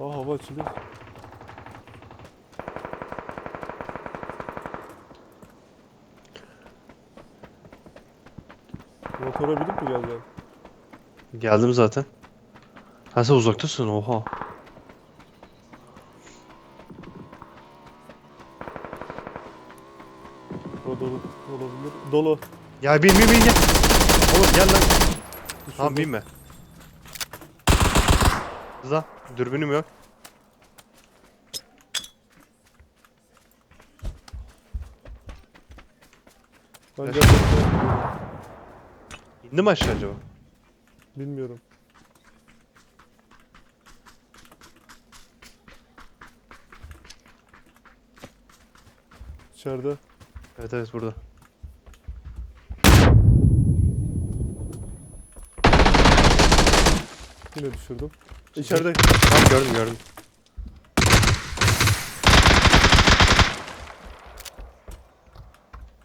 Aa hava açılıyor. Motora binip mi geleceksin? Geldim zaten. Ha sen uzaktasın oha. O dolu olabilir. Dolu. Ya bin bin bin gel. Oğlum gel lan. Tamam binme. Hızla. Dürbünüm yok. Ben Kaç? geldim. İndi mi aşağı acaba? Bilmiyorum. İçeride. Evet evet burada. Yine düşürdüm. İçeride. Tamam gördüm gördüm.